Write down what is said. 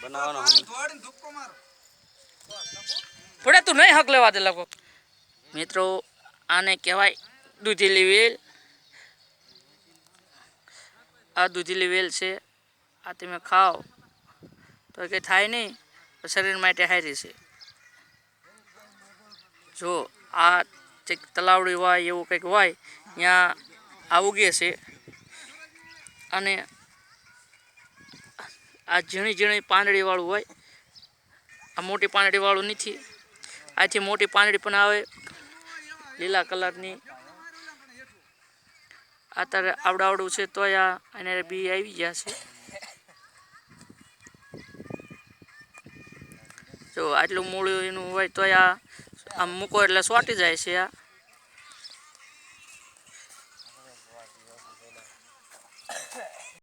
બનાવવાનો થોડા તું નહીં હક લેવા દે લોકો મિત્રો આને કહેવાય દૂધીલી વેલ. આ દૂધીલી વેલ છે. આ તમે ખાઓ. તો કંઈ થાય નહીં તો શરીર માટે હારી છે. જો આ જે તલાવડી હોય એવું કંઈક હોય ત્યાં આ ઉગે છે અને આ ઝીણી ઝીણી પાંદડીવાળું હોય. આ મોટી પાંદડીવાળું નથી. આથી મોટી પાંદડી પણ આવે લીલા કલરની. અત્યારે આવડાવડું છે તોય એને બી આવી ગયા છે. જો આટલું મૂળું એનું હોય તોય આ આમ મૂકો એટલે સોટી જાય છે આ.